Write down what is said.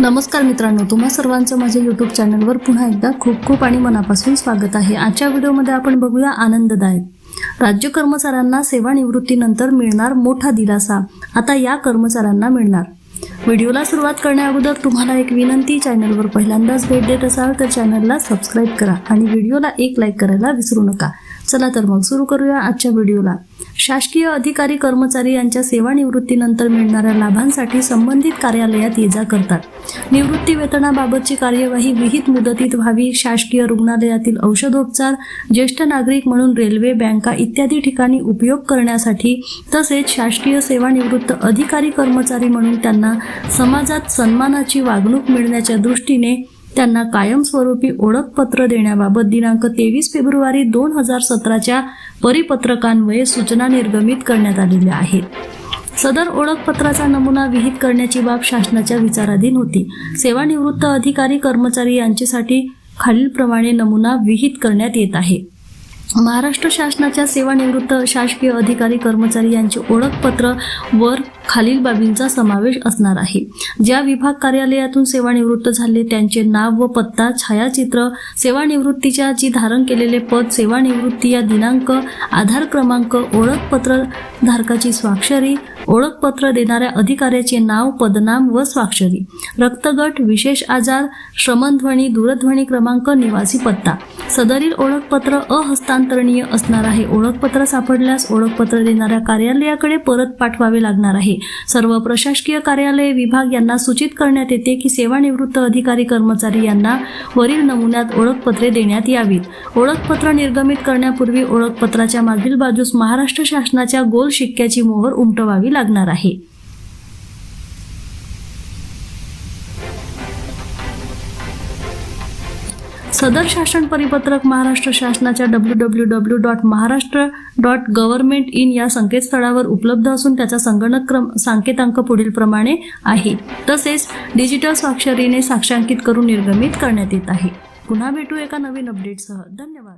नमस्कार मित्रांनो तुम्हा सर्वांचं माझ्या यूट्यूब चॅनलवर पुन्हा एकदा खूप खूप आणि मनापासून स्वागत आहे. आजच्या व्हिडिओमध्ये आपण बघूया आनंददायक. राज्य कर्मचाऱ्यांना सेवानिवृत्तीनंतर मिळणार मोठा दिलासा. आता या कर्मचाऱ्यांना मिळणार. व्हिडिओला सुरुवात करण्याअगोदर तुम्हाला एक विनंती चॅनलवर पहिल्यांदाच भेट देत असाल तर चॅनलला सबस्क्राईब करा आणि व्हिडिओला एक लाईक करायला विसरू नका. चला तर मग सुरू करूया आजच्या व्हिडिओला. शासकीय अधिकारी कर्मचारी यांच्या सेवानिवृत्तीनंतर मिळणाऱ्या लाभांसाठी संबंधित कार्यालयात ये जा करतात. निवृत्ती वेतनाबाबतची कार्यवाही विहित मुदतीत व्हावी. शासकीय रुग्णालयातील औषधोपचार ज्येष्ठ नागरिक म्हणून रेल्वे बँका इत्यादी ठिकाणी उपयोग करण्यासाठी तसेच शासकीय सेवानिवृत्त अधिकारी कर्मचारी म्हणून त्यांना समाजात सन्मानाची वागणूक मिळण्याच्या दृष्टीने त्यांना कायमस्वरूपी ओळखपत्र देण्याबाबत दिनांक तेवीस फेब्रुवारी दोन हजार सतराच्या परिपत्रकान्वये सूचना निर्गमित करण्यात आलेल्या आहेत. सदर ओळखपत्राचा नमुना विहित करण्याची बाब शासनाच्या विचाराधीन होती. सेवानिवृत्त अधिकारी कर्मचारी यांच्यासाठी खालीलप्रमाणे नमुना विहित करण्यात येत आहे. महाराष्ट्र शासनाच्या सेवानिवृत्त शासकीय अधिकारी कर्मचारी यांचे ओळखपत्र वर खालील बाबींचा समावेश असणार आहे. ज्या विभाग कार्यालयातून सेवानिवृत्त झाले त्यांचे नाव व पत्ता छायाचित्र सेवानिवृत्तीच्या जी धारण केलेले पद सेवानिवृत्ती या दिनांक आधार क्रमांक ओळखपत्र धारकाची स्वाक्षरी ओळखपत्र देणाऱ्या अधिकाऱ्याचे नाव पदनाम व स्वाक्षरी. रक्तगट विशेष आजार श्रमणध्वनी दूरध्वनी क्रमांक निवासी पत्ता. सदरील ओळखपत्र अहस्तांतरणीय असणार आहे. ओळखपत्र सापडल्यास ओळखपत्र देणाऱ्या कार्यालयाकडे परत पाठवावे लागणार आहे. सर्व प्रशासकीय कार्यालय विभाग यांना सूचित करण्यात येते की सेवानिवृत्त अधिकारी कर्मचारी यांना वरील नमुन्यात ओळखपत्रे देण्यात यावीत. ओळखपत्र निर्गमित करण्यापूर्वी ओळखपत्राच्या मागील बाजूस महाराष्ट्र शासनाच्या गोल शिक्क्याची मोहर उमटवावी लागणार आहे. सदर शासन परिपत्रक महाराष्ट्र शासनाच्या W W W dot Maharashtra dot government in या संकेतस्थळावर उपलब्ध असून त्याचा संगणक क्रम सांकेतांक पुढीलप्रमाणे आहे. तसेच डिजिटल स्वाक्षरीने साक्षांकित करून निर्गमित करण्यात येत आहे. पुन्हा भेटू एका नवीन अपडेटसह धन्यवाद.